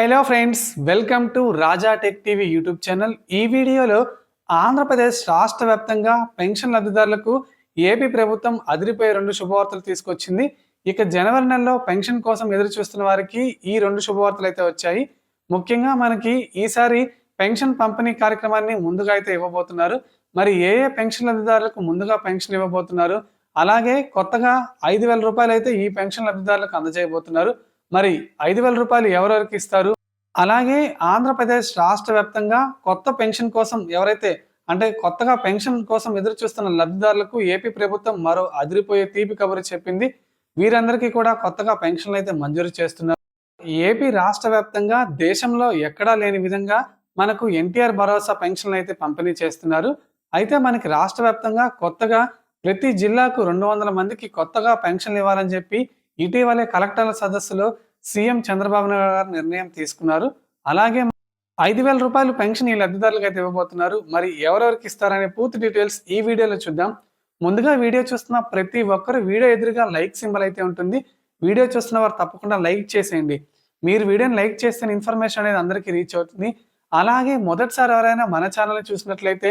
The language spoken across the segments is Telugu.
Hello friends welcome to Raja tech TV YouTube channel. ఈ వీడియోలో ఆంధ్రప్రదేశ్ రాష్ట్ర వ్యాప్తంగా పెన్షన్ లబ్ధిదారులకు ఏపీ ప్రభుత్వం అదిరిపోయే రెండు శుభవార్తలు తీసుకొచ్చింది. ఇక జనవరి నెలలో పెన్షన్ కోసం ఎదురు చూస్తున్న వారికి ఈ రెండు శుభవార్తలు అయితే వచ్చాయి. ముఖ్యంగా మనకి ఈసారి పెన్షన్ పంపిణీ కార్యక్రమాన్ని ముందుగా అయితే ఇవ్వబోతున్నారు. మరి ఏ ఏ పెన్షన్ లబ్ధిదారులకు ముందుగా పెన్షన్ ఇవ్వబోతున్నారు? అలాగే కొత్తగా ఐదు వేల రూపాయలు అయితే ఈ పెన్షన్ లబ్ధిదారులకు అందజేయబోతున్నారు. మరి ఐదు వేల రూపాయలు ఎవరెవరికి ఇస్తారు? అలాగే ఆంధ్రప్రదేశ్ రాష్ట్ర వ్యాప్తంగా కొత్త పెన్షన్ కోసం ఎవరైతే అంటే కొత్తగా పెన్షన్ కోసం ఎదురు చూస్తున్న లబ్ధిదారులకు ఏపీ ప్రభుత్వం మరో అదిరిపోయే తీపి కబురు చెప్పింది. వీరందరికీ కూడా కొత్తగా పెన్షన్లు అయితే మంజూరు చేస్తున్నారు. ఏపీ రాష్ట్ర వ్యాప్తంగా దేశంలో ఎక్కడా లేని విధంగా మనకు ఎన్టీఆర్ భరోసా పెన్షన్లు అయితే పంపిణీ చేస్తున్నారు. అయితే మనకి రాష్ట్ర వ్యాప్తంగా కొత్తగా ప్రతి జిల్లాకు రెండు వందల మందికి కొత్తగా పెన్షన్లు ఇవ్వాలని చెప్పి ఇటీవలే కలెక్టర్ల సదస్సులో సీఎం చంద్రబాబు నాయుడు గారు నిర్ణయం తీసుకున్నారు. అలాగే ఐదు వేల రూపాయలు పెన్షన్ ఈ లబ్ధిదారులకు అయితే ఇవ్వబోతున్నారు. మరి ఎవరెవరికి ఇస్తారనే పూర్తి డీటెయిల్స్ ఈ వీడియోలో చూద్దాం. ముందుగా వీడియో చూస్తున్న ప్రతి ఒక్కరు వీడియో ఎదురుగా లైక్ సింబల్ అయితే ఉంటుంది. వీడియో చూస్తున్న వారు తప్పకుండా లైక్ చేసేయండి. మీరు వీడియోని లైక్ చేస్తే ఇన్ఫర్మేషన్ అనేది అందరికీ రీచ్ అవుతుంది. అలాగే మొదటిసారి ఎవరైనా మన ఛానల్ని చూసినట్లయితే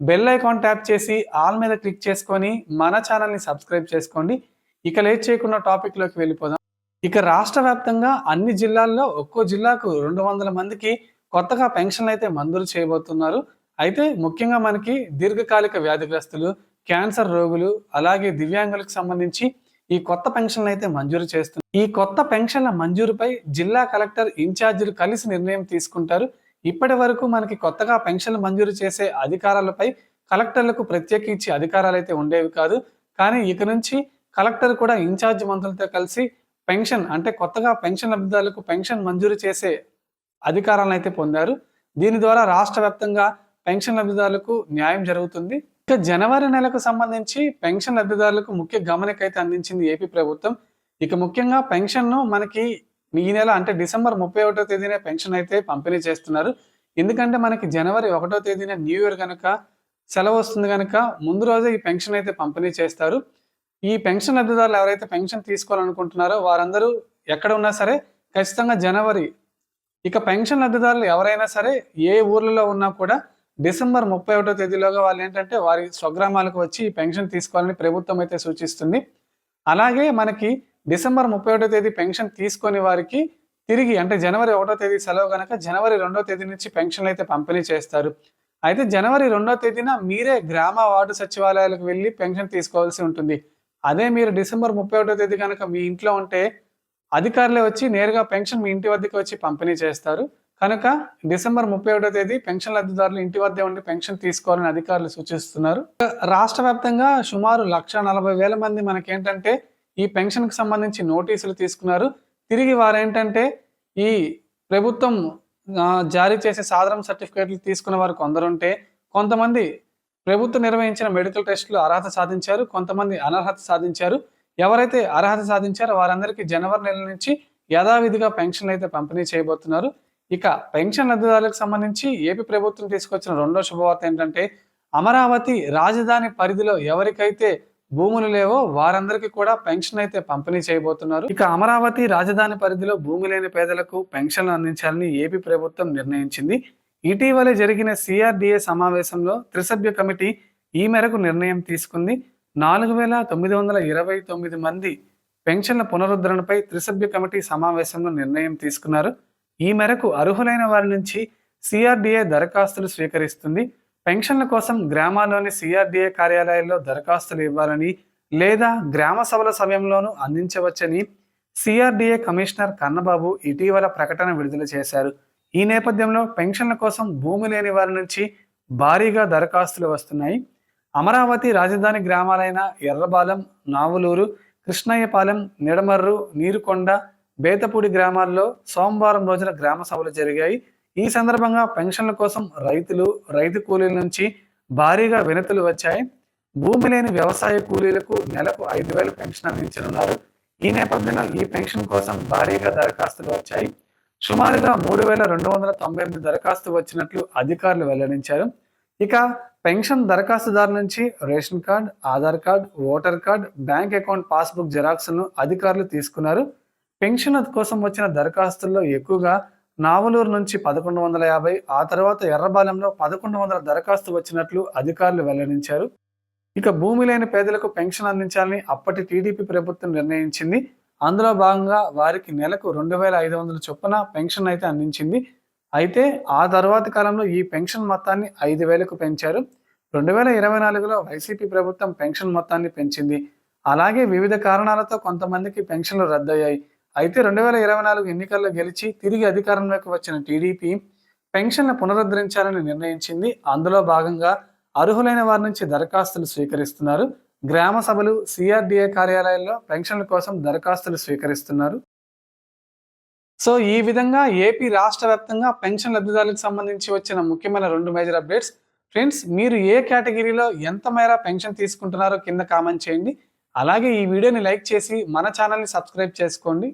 బెల్ ఐకాన్ ట్యాప్ చేసి ఆల్ మీద క్లిక్ చేసుకొని మన ఛానల్ని సబ్స్క్రైబ్ చేసుకోండి. ఇక లేట్ చేయకుండా టాపిక్లోకి వెళ్ళిపోదాం. ఇక రాష్ట్ర వ్యాప్తంగా అన్ని జిల్లాల్లో ఒక్కో జిల్లాకు రెండు వందల మందికి కొత్తగా పెన్షన్లు అయితే మంజూరు చేయబోతున్నారు. అయితే ముఖ్యంగా మనకి దీర్ఘకాలిక వ్యాధిగ్రస్తులు క్యాన్సర్ రోగులు అలాగే దివ్యాంగులకు సంబంధించి ఈ కొత్త పెన్షన్లు అయితే మంజూరు చేస్తున్నారు ఈ కొత్త పెన్షన్ల మంజూరుపై జిల్లా కలెక్టర్ ఇన్ఛార్జీలు కలిసి నిర్ణయం తీసుకుంటారు. ఇప్పటి వరకు మనకి కొత్తగా పెన్షన్లు మంజూరు చేసే అధికారాలపై కలెక్టర్లకు ప్రత్యేకించి అధికారాలు అయితే ఉండేవి కాదు. కానీ ఇక నుంచి కలెక్టర్ కూడా ఇన్ఛార్జ్ మంత్రులతో కలిసి పెన్షన్ అంటే కొత్తగా పెన్షన్ లబ్ధిదారులకు పెన్షన్ మంజూరు చేసే అధికారాలను అయితే పొందారు. దీని ద్వారా రాష్ట్ర వ్యాప్తంగా పెన్షన్ లబ్ధిదారులకు న్యాయం జరుగుతుంది. ఇక జనవరి నెలకు సంబంధించి పెన్షన్ లబ్ధిదారులకు ముఖ్య గమనిక అయితే అందించింది ఏపీ ప్రభుత్వం. ఇక ముఖ్యంగా పెన్షన్ను మనకి ఈ నెల అంటే డిసెంబర్ ముప్పై ఒకటో తేదీనే పెన్షన్ అయితే పంపిణీ చేస్తున్నారు. ఎందుకంటే మనకి జనవరి ఒకటో తేదీన న్యూ ఇయర్ కనుక సెలవు వస్తుంది కనుక ముందు రోజే ఈ పెన్షన్ అయితే పంపిణీ చేస్తారు. ఈ పెన్షన్ లబ్ధిదారులు ఎవరైతే పెన్షన్ తీసుకోవాలనుకుంటున్నారో వారందరూ ఎక్కడ ఉన్నా సరే ఖచ్చితంగా జనవరి ఇక పెన్షన్ లబ్ధిదారులు ఎవరైనా సరే ఏ ఊర్లలో ఉన్నా కూడా డిసెంబర్ ముప్పై ఒకటో తేదీలోగా వాళ్ళు ఏంటంటే వారి స్వగ్రామాలకు వచ్చి ఈ పెన్షన్ తీసుకోవాలని ప్రభుత్వం అయితే సూచిస్తుంది. అలాగే మనకి డిసెంబర్ ముప్పై ఒకటో తేదీ పెన్షన్ తీసుకొని వారికి తిరిగి అంటే జనవరి ఒకటో తేదీ సెలవు కనుక జనవరి రెండో తేదీ నుంచి పెన్షన్లు అయితే పంపిణీ చేస్తారు. అయితే జనవరి రెండో తేదీన మీరే గ్రామ వార్డు సచివాలయాలకు వెళ్ళి పెన్షన్ తీసుకోవాల్సి ఉంటుంది. అదే మీరు డిసెంబర్ ముప్పై ఒకటో తేదీ కనుక మీ ఇంట్లో ఉంటే అధికారులే వచ్చి నేరుగా పెన్షన్ మీ ఇంటి వద్దకు వచ్చి పంపిణీ చేస్తారు. కనుక డిసెంబర్ ముప్పై ఒకటో తేదీ పెన్షన్ లబ్ధిదారులు ఇంటి వద్దే ఉండి పెన్షన్ తీసుకోవాలని అధికారులు సూచిస్తున్నారు. రాష్ట్ర వ్యాప్తంగా సుమారు లక్ష నలభై వేల మంది మనకేంటంటే ఈ పెన్షన్కి సంబంధించి నోటీసులు తీసుకున్నారు. తిరిగి వారు ఏంటంటే ఈ ప్రభుత్వం జారీ చేసే సాధారణ సర్టిఫికేట్లు తీసుకున్న వారు కొందరుంటే కొంతమంది ప్రభుత్వం నిర్వహించిన మెడికల్ టెస్టులు అర్హత సాధించారు కొంతమంది అనర్హత సాధించారు. ఎవరైతే అర్హత సాధించారో వారందరికీ జనవరి నెల నుంచి యథావిధిగా పెన్షన్లు అయితే పంపిణీ చేయబోతున్నారు. ఇక పెన్షన్ లబ్ధిదారులకు సంబంధించి ఏపీ ప్రభుత్వం తీసుకొచ్చిన రెండో శుభవార్త ఏంటంటే అమరావతి రాజధాని పరిధిలో ఎవరికైతే భూములు లేవో వారందరికీ కూడా పెన్షన్ అయితే పంపిణీ చేయబోతున్నారు. ఇక అమరావతి రాజధాని పరిధిలో భూమి లేని పేదలకు పెన్షన్లు అందించాలని ఏపీ ప్రభుత్వం నిర్ణయించింది. ఇటీవలే జరిగిన సిఆర్డిఏ సమావేశంలో త్రిసభ్య కమిటీ ఈ మేరకు నిర్ణయం తీసుకుంది. నాలుగు వేల తొమ్మిది వందల ఇరవై తొమ్మిది మంది పెన్షన్ల పునరుద్ధరణపై త్రిసభ్య కమిటీ సమావేశంలో నిర్ణయం తీసుకున్నారు. ఈ మేరకు అర్హులైన వారి నుంచి సిఆర్డిఏ దరఖాస్తులు స్వీకరిస్తుంది. పెన్షన్ల కోసం గ్రామాల్లోని సిఆర్డిఏ కార్యాలయాల్లో దరఖాస్తులు ఇవ్వాలని లేదా గ్రామ సభల సమయంలోనూ అందించవచ్చని సిఆర్డిఏ కమిషనర్ కన్నబాబు ఇటీవల ప్రకటన విడుదల చేశారు. ఈ నేపథ్యంలో పెన్షన్ల కోసం భూమి లేని వారి నుంచి భారీగా దరఖాస్తులు వస్తున్నాయి. అమరావతి రాజధాని గ్రామాలైన ఎర్రబాలెం నావులూరు కృష్ణయ్యపాలెం నిడమర్రు నీరుకొండ బేతపూడి గ్రామాల్లో సోమవారం రోజున గ్రామ సభలు జరిగాయి. ఈ సందర్భంగా పెన్షన్ల కోసం రైతులు రైతు కూలీల నుంచి భారీగా వినతులు వచ్చాయి. భూమి లేని వ్యవసాయ కూలీలకు నెలకు ఐదు వేలు పెన్షన్ అందించనున్నారు. ఈ నేపథ్యంలో ఈ పెన్షన్ కోసం భారీగా దరఖాస్తులు వచ్చాయి. సుమారుగా మూడు వేల రెండు వందల తొంభై ఎనిమిది దరఖాస్తు వచ్చినట్లు అధికారులు వెల్లడించారు. ఇక పెన్షన్ దరఖాస్తుదారు నుంచి ration card Aadhaar card voter card bank account passbook జిరాక్స్ను అధికారులు తీసుకున్నారు. పెన్షన్ కోసం వచ్చిన దరఖాస్తుల్లో ఎక్కువగా నావలూరు నుంచి పదకొండు వందల యాభై ఆ తర్వాత ఎర్రబాలెంలో పదకొండు వందల దరఖాస్తు వచ్చినట్లు అధికారులు వెల్లడించారు. ఇక భూమి లేని పేదలకు పెన్షన్ అందించాలని అప్పటి టీడీపీ ప్రభుత్వం నిర్ణయించింది. అందులో భాగంగా వారికి నెలకు రెండు వేల ఐదు వందల చొప్పున పెన్షన్ అయితే అందించింది. అయితే ఆ తర్వాతి కాలంలో ఈ పెన్షన్ మొత్తాన్ని ఐదు వేలకు పెంచారు. రెండు వేల ఇరవై నాలుగులో వైసీపీ ప్రభుత్వం పెన్షన్ మొత్తాన్ని పెంచింది. అలాగే వివిధ కారణాలతో కొంతమందికి పెన్షన్లు రద్దయ్యాయి. అయితే రెండు వేల ఇరవై నాలుగు ఎన్నికల్లో గెలిచి తిరిగి అధికారంలోకి వచ్చిన టీడీపీ పెన్షన్ను పునరుద్ధరించాలని నిర్ణయించింది. అందులో భాగంగా అర్హులైన వారి నుంచి దరఖాస్తులు స్వీకరిస్తున్నారు. గ్రామ సభలు సిఆర్డిఏ కార్యాలయాల్లో పెన్షన్ల కోసం దరఖాస్తులు స్వీకరిస్తున్నారు. సో ఈ విధంగా ఏపీ రాష్ట్ర వ్యాప్తంగా పెన్షన్ లబ్ధిదారులకు సంబంధించి వచ్చిన ముఖ్యమైన రెండు మేజర్ అప్డేట్స్ ఫ్రెండ్స్ మీరు ఏ కేటగిరీలో ఎంత మేర పెన్షన్ తీసుకుంటున్నారో కింద కామెంట్ చేయండి. అలాగే ఈ వీడియోని లైక్ చేసి మన ఛానల్ని సబ్స్క్రైబ్ చేసుకోండి.